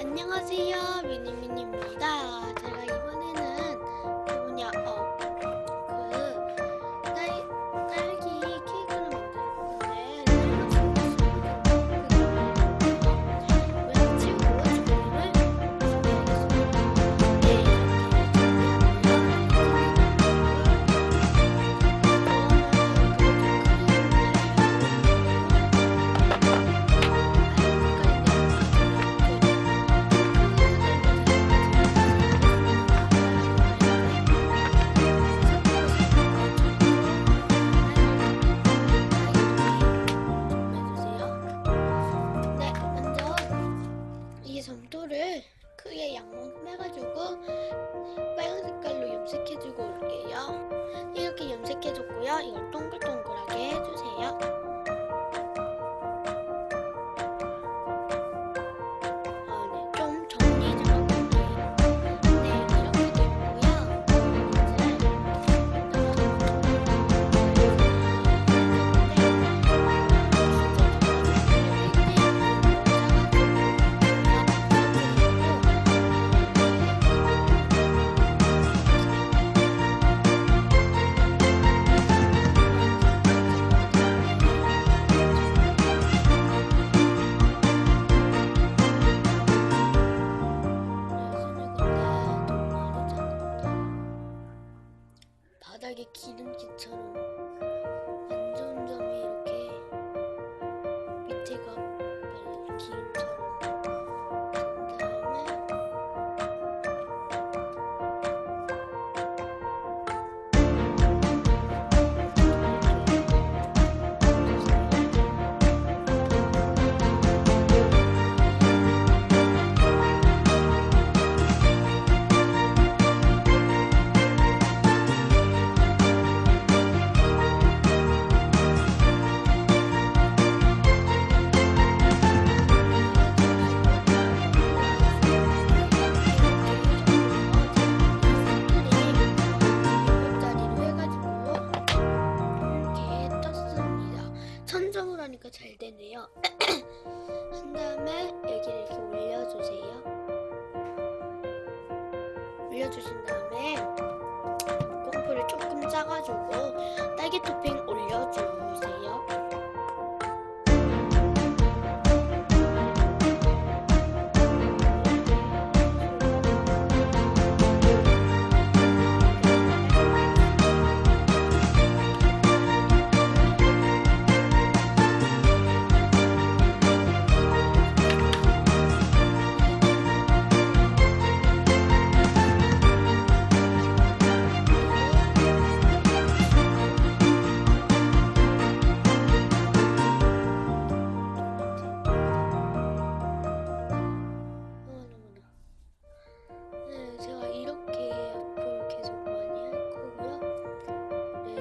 안녕하세요 미니미니입니다. 해가지고 qu'il 보니까 잘 되네요. 한 다음에 여기를 이렇게 올려주세요. 올려주신 다음에 공포를 조금 짜가지고 딸기 토핑 올려주고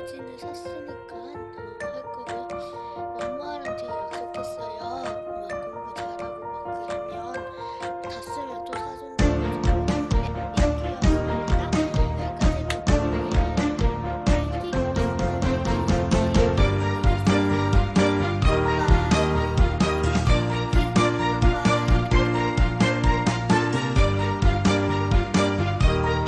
바지는 샀으니까